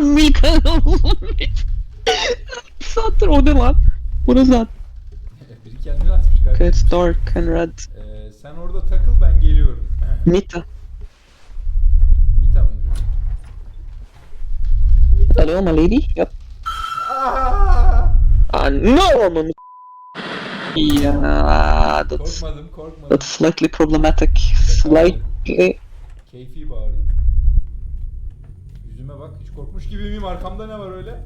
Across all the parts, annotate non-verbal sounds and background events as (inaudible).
Mika. Bir saattir o ne lan? What is that? Biri kendini atmış kardeşim. It's dark and red. Ee, sen orada takıl ben geliyorum. (laughs) Mita. Mita mıydı? Hello my lady. Yep. Aa! Ah no no. Yeah, that's Korkmadım korkmadım. that's slightly problematic. Slightly. Keyfi bağırdım. Yüzüme bak hiç korkmuş gibi miyim? Arkamda ne var öyle?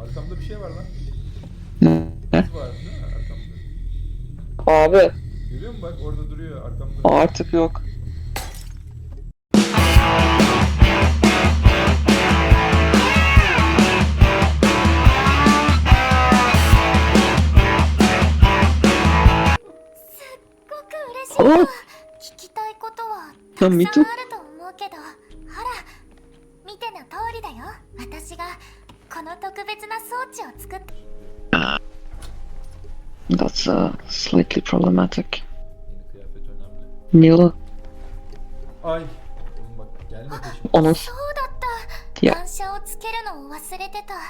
Arkamda bir şey var lan. Ne? Kız var değil mi arkamda? Abi Görüyor musun bak orada duruyor arkamda. artık yok.すっごく嬉しいおわ聞きたいことはたくあ見てさんあると思うけど この特別な装置を作って That's uh, slightly problematic. Nila. Ay. Onun そうだったいや反射をつけるのを忘れてたほ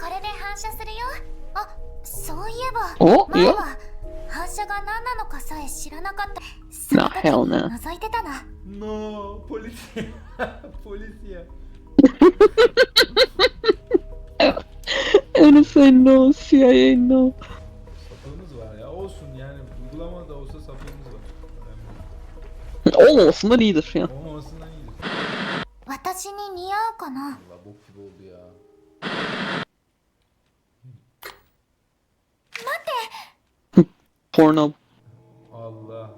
らこれで反射するよあそういえばおいや前は反射が何なのかさえ知らなかったその Nah, 時 hell に no. 覗いてたな No. NSA no, CIA no. Sapığımız var ya olsun yani uygulama da olsa sapığımız var. Önemli. Olmamasından iyidir ya. Olmamasından iyidir. 私に似合うかな Valla bok gibi oldu ya. Porno. Allah.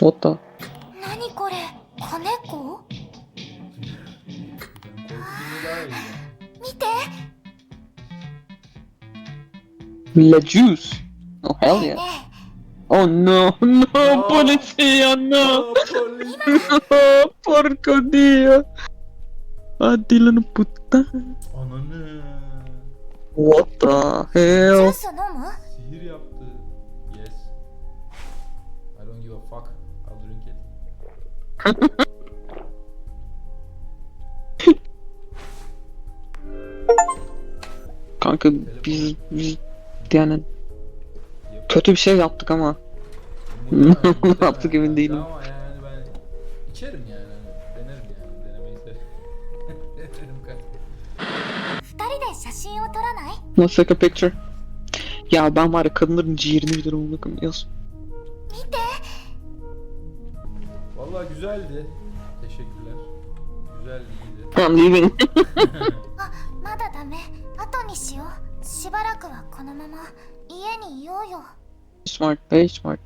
What the? 見て La juice. Oh hell ね yeah. えね Oh no, no, No. policía, no. Aa, (laughs) polis. No, porco Dio. Ah, dilo no puta. Ananı. What the えジュー hell? ス飲む Sihir yaptı. Yes. I don't give a fuck. I'll drink it. (laughs) Kanka biz, biz yani kötü bir şey yaptık ama. (laughs) Muhtemelen, Ne muhtemelen yaptık emin kanka değilim. Ama yani ben içerim yani. hani Denerim yani. Denemeyi severim. Denerim kanka. 二人で写真を撮らない Let's (laughs) take a picture. Ya ben var ya kadınların ciğerini bilirim bakın yaz. 見て Vallahi güzeldi. Teşekkürler. Güzeldi, iyiydi. I'm leaving. (laughs) あまだダメ 後にしようしばらくはこのまま家にいようよ smart, very smart.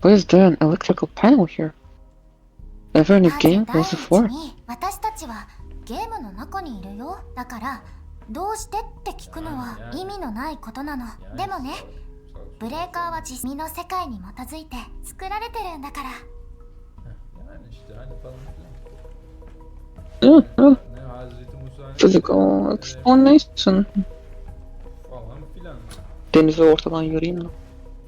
Why is there an electrical panel here? Ever in a game? 第 was 一 before? に私たちはゲームの中にいるよだからどうしてって聞くのは意味のないことなのでもね.ブレーカーは実の世界に基づいて作られてるんだから Yani işte hani falan filan. Uh, uh, Ne Hazreti Musa ne physical explanation. falan filan. Denizi ortadan yarayım da.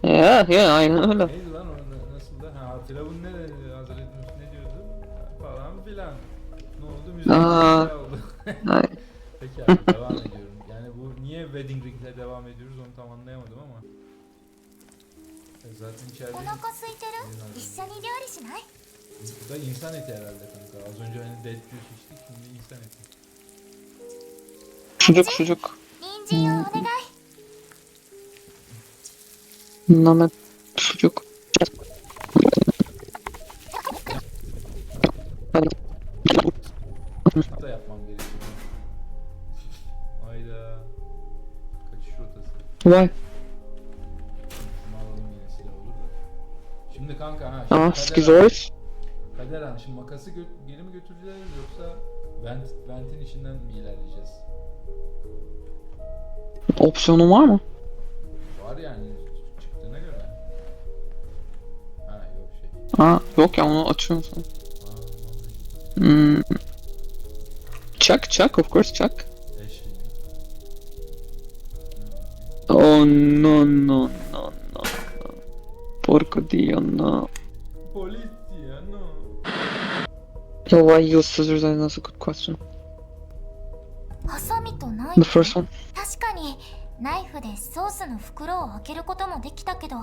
Ya ya aynen öyle. Neydi lan orada nasıl da? Ha Firavun ne dedi? Hazreti Musa ne diyordu? Falan filan. Ne oldu? Müzik Aa. oldu. (laughs) Ay, Peki abi devam ediyorum. Yani bu niye Wedding Ring'le devam ediyoruz onu tam anlayamadım ama. E zaten içeride お腹空いてる一緒に料理しない bu da insan eti herhalde kanka. Az önce hani dead juice içtik şimdi insan eti. Sucuk sucuk. Hmm. Namet Vay. Şunu. Şimdi kanka ha. Şimdi Aa, Kader skizoid. Kader Han, şimdi makası gö- geri mi götüreceğiz yoksa vent, ventin içinden mi ilerleyeceğiz? Opsiyonu var mı? Var yani çıktığına göre. Ha yok şey. Aa, yok ya onu açıyorsun. Hmm. Check, check, of course check. Ashley. Oh no no no no no. Porco Dio no. Yo, why use scissors? And that's a good question. ハサミとナイ The フ first one. 確かにナイフでソースの袋を開けることもできたけど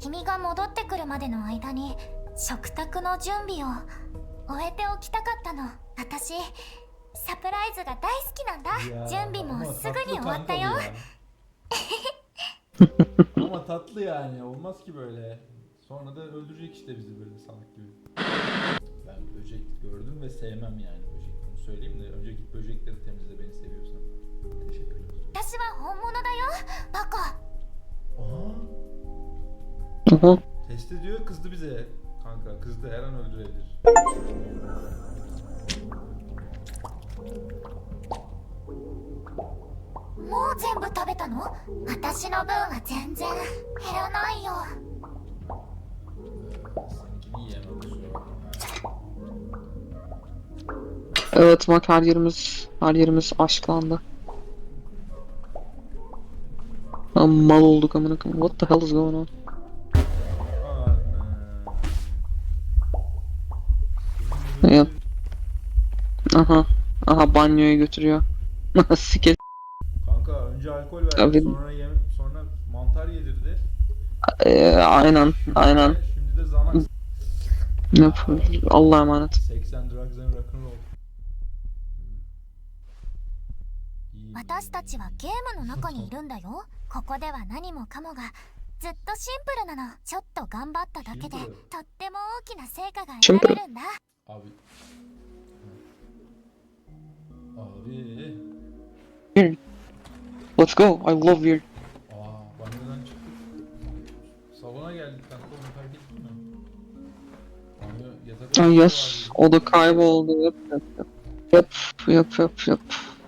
君が戻ってくるまでの間に食卓の準備を終えておきたかったの私サプライズが大好きなんだ準備もすぐに終わったよ ama tatlı yani olmaz ki böyle. Sonra da öldürecek işte bizi böyle salak gibi. Ben böcek gördüm ve sevmem yani böcek. Bunu söyleyeyim de önce git böcekleri temizle beni seviyorsan. Teşekkürler. 私は本物だよバカ Aha Uh-huh. test ediyor kızdı bize. Kanka kızdı her an öldürebilir. もう全部食べたの私の分は全然減らないよ Evet bak her yerimiz her yerimiz aşklandı. Lan mal olduk amına koyayım. What the hell is going on? Yap. Aha. Aha banyoya götürüyor. (laughs) Sike. Kanka önce alkol verdi Abi- sonra yem sonra mantar yedirdi. Ee, aynen aynen. Şimdi de zanak Ne? Allah'a emanet. 80 drugs and rock'n'roll. 私たちはゲームの中にいるんだよ。ここでは何もかもがずっとシンプルなの。ちょっと頑張っただけでとっても大きな成果が得られるんだ。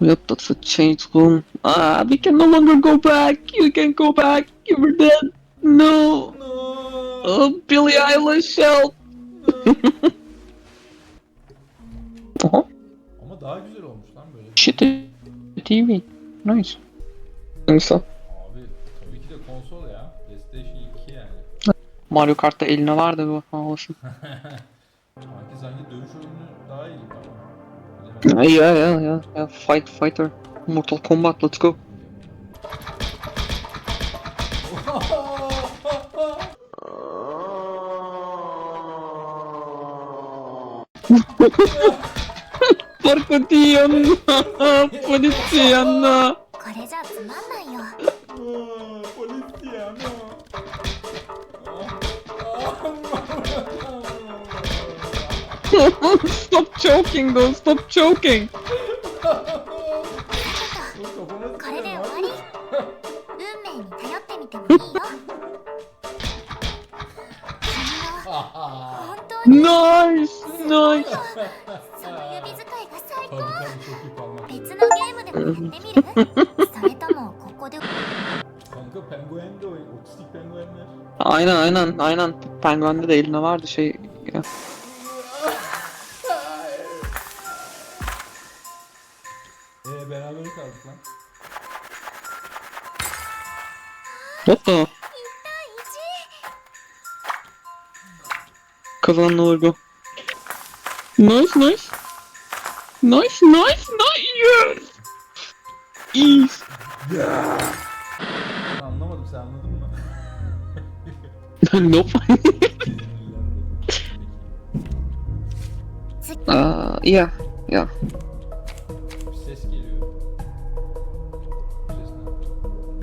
Yep. That's a change room. Ah, we can no longer go back. You can go back. You were dead. No. No. Oh, Billie Eilish help. (laughs) Aha. Ama daha güzel olmuş lan böyle. Shit TV. Nice. Neyse. Abi tabii ki de konsol ya. PlayStation 2 yani. Mario Kart'ta eline var da bu olsun. (laughs) Sanki sanki dövüş oyunu daha iyi ama. Yeah yeah yeah yeah. Fight fighter. Mortal Kombat. Let's go. Porcotino. Poliziano. これじゃつまんないよ Stop choking though. Stop choking. これで終わり運命に頼ってみてもいいよ君の本当に Nice. Nice. その指使いが最高 Tabii tabii çok iyi parmak. 別のゲームでもやってみるそれともここで Kanka penguen de oyun. Otistik penguenler. Aynen aynen aynen. Penguen'de de eline vardı şey. Beraber kaldık lan. 一 Kazanan olur. Nice nice. Nice nice nice. Yes. Ease. Ben anlamadım sen anladın mı? (laughs) nope. (laughs) uh, yeah. Yeah.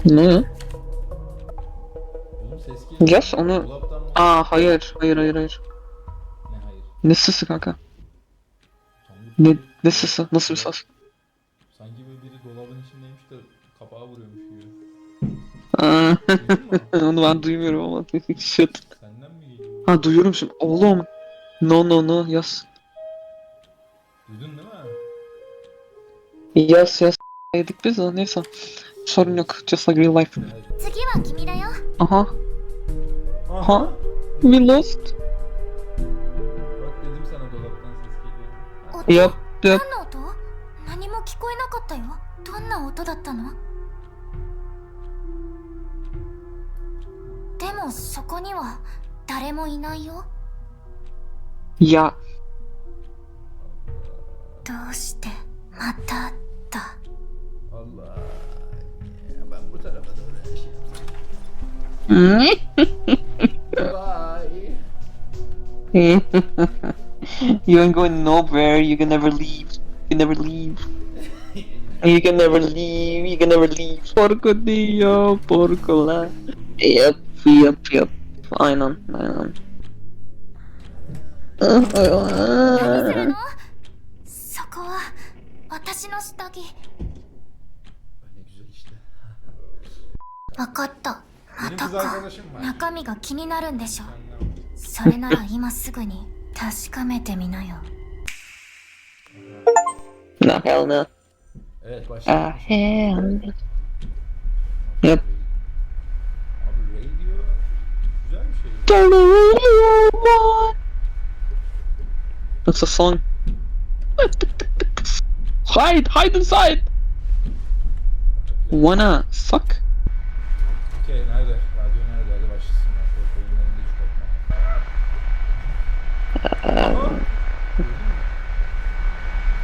Ne? Oğlum ses geliyor. Yes onu. Dolaptan mı? Aa hayır hayır hayır hayır. Ne hayır? Ne sesi kanka? Ne, ne sesi? Nasıl bir ses? Sanki böyle biri dolabın içindeymiş de kapağı vuruyormuş gibi. Aa, Duydun mu? (laughs) onu ben duymuyorum ama. (laughs) Shit. Senden mi geliyor? Ha duyuyorum şimdi. Oğlum. No no no yes. Duydun değil mi? Yes yes. Yedik biz de neyse. Sorun yok. Just like real life. Evet. 次は君だよ Aha. Aha. We lost. Bak dedim sana dolaptan ses geliyor. 音 Yep yep. 何の音何も聞こえなかったよどんな音だったのでもそこには誰もいないよ Ya どうしてまただ Allah. Ya Bye. (laughs) you ain't going nowhere. You can never leave. You can never leave. (laughs) You can never leave. You can never leave. Porco Dio, porco la. Yep, yep, yep. Aynen, aynen. 何するのそこは私の下着 Ne güzel işte. わかった 男中身が気になるんでしょ。それなら今すぐに確かめてみなよ。なかよなあへえあんねやっどれよお前 That's a song. hide,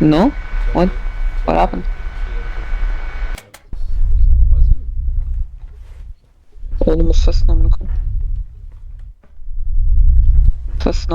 No? What? What happened? Oğlum ses ne amına? Ses?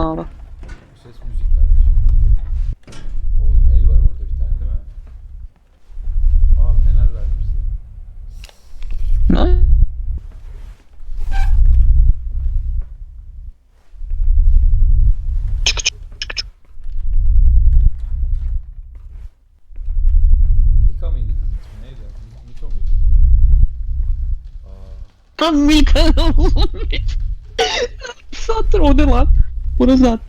Aa, Lan Mika Bir saattir o ne lan? Bu ne zaten?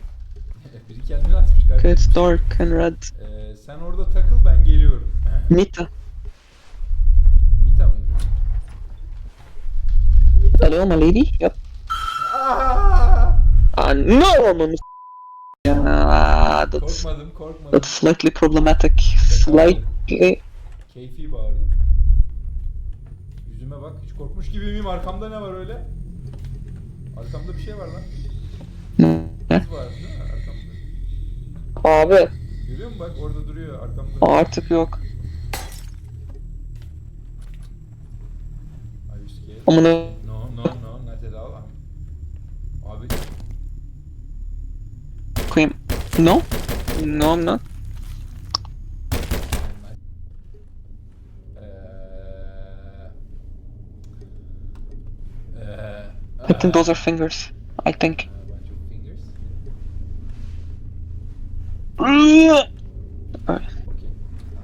biri kendini atmış kardeşim. it's dark and red. Ee, sen orada takıl ben geliyorum. Mita. Mita mıydı? Hello my lady? Yep. Aa! Ah no. Yeah, that's Korkmadım korkmadım. that's slightly problematic. Slightly. Keyfi bağırdım. Yüzüme bak hiç korkmuş gibi miyim? Arkamda ne var öyle? Arkamda bir şey var lan. Ne? Kız var değil mi arkamda? Abi Görüyor musun bak orada duruyor arkamda. artık yok. Are you scared? Amına No no no not at all. Abi koyayım. No? No I'm not. I think those are fingers. I think. A bunch of fingers. Alright. Okay.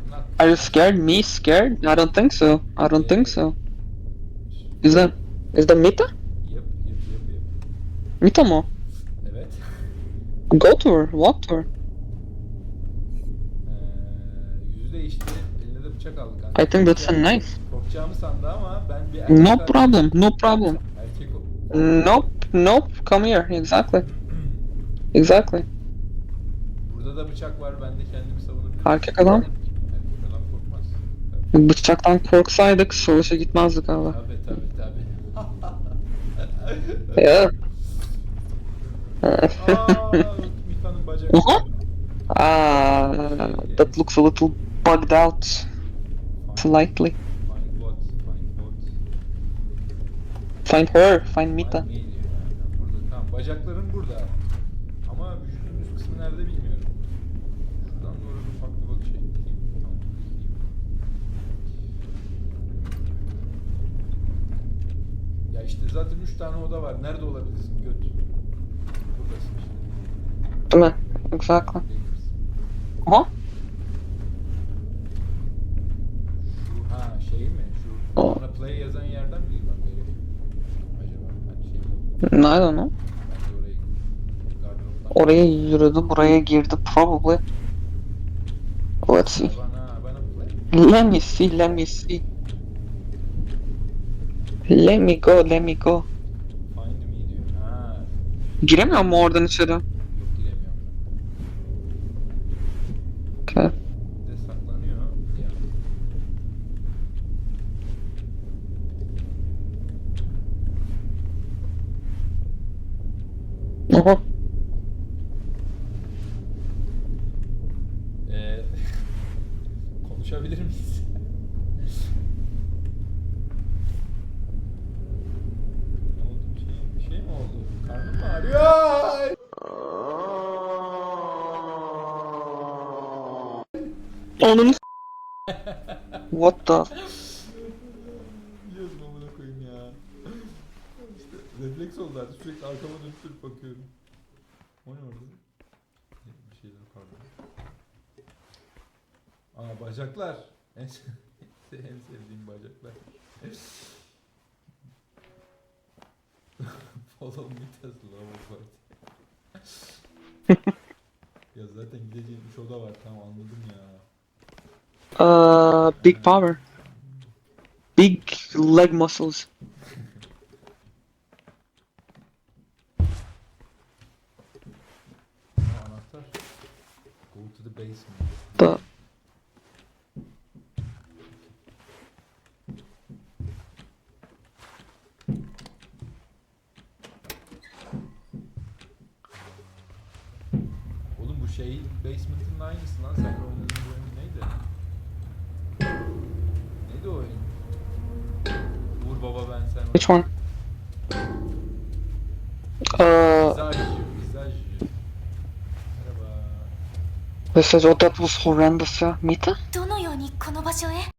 I'm not Are you scared? Me scared? I don't think so. I don't think so. Is that is that Mita? Yep, yep, yep, yep. Mita mı? o? Evet. Go to her. Walk to her. Eee yüzü değişti. Eline de bıçak aldı kanka. I think that's a knife. Korkacağımı sandı ama ben bir erkek No problem. No problem. Nope. Nope. Come here. Exactly. Exactly. Burada da bıçak var. Ben de kendimi savunabilirim. Erkek adam. Erkek adam korkmaz. Tabii Bıçaktan korksaydık savaşa gitmezdik abi. tabii tabii. tabii. (laughs) Ya. Aa, (laughs) Mika'nın bacak. Oha. Ah, that looks a little bugged out. Slightly. Find what? Find what? Find her. Find Mita. Burada. Tamam. Bacaklarım burada. Ama vücudun üst kısmı nerede bilmiyorum. Şuradan doğru bir bir bakış ekleyeyim. Tamam. Ya işte zaten 3 tane oda var. Nerede olabilirsin göt? Buradasın işte. Değil mi? Exactly. Aha. Şu ha şey mi? Şu O. bana play yazan yerden mi girmem gerekiyor? Acaba hani ben de oraya yürüdü, buraya girdi probably. Let's see. Let me see, let me see. Let me go, let me go. Giremiyor mu oradan içeri? Karnım ağrıyor. Onun What the Yiyorum amına koyayım ya. işte refleks oldu artık sürekli arkama Me Tesla Lava Party. ya zaten gideceğim 3 oda var tamam anladım ya. Uh, big power. Big leg muscles. Anahtar. Go to the basement. The Oğlum bu şey basement'ın aynısı lan. Sen oynadığın bu oyun neydi? Neydi o oyun? Uğur baba ben sen which one? Uh, Visaj, visaj. Merhaba. this is oh that was horrendous. Yeah, Mita. どのようにこの場所へ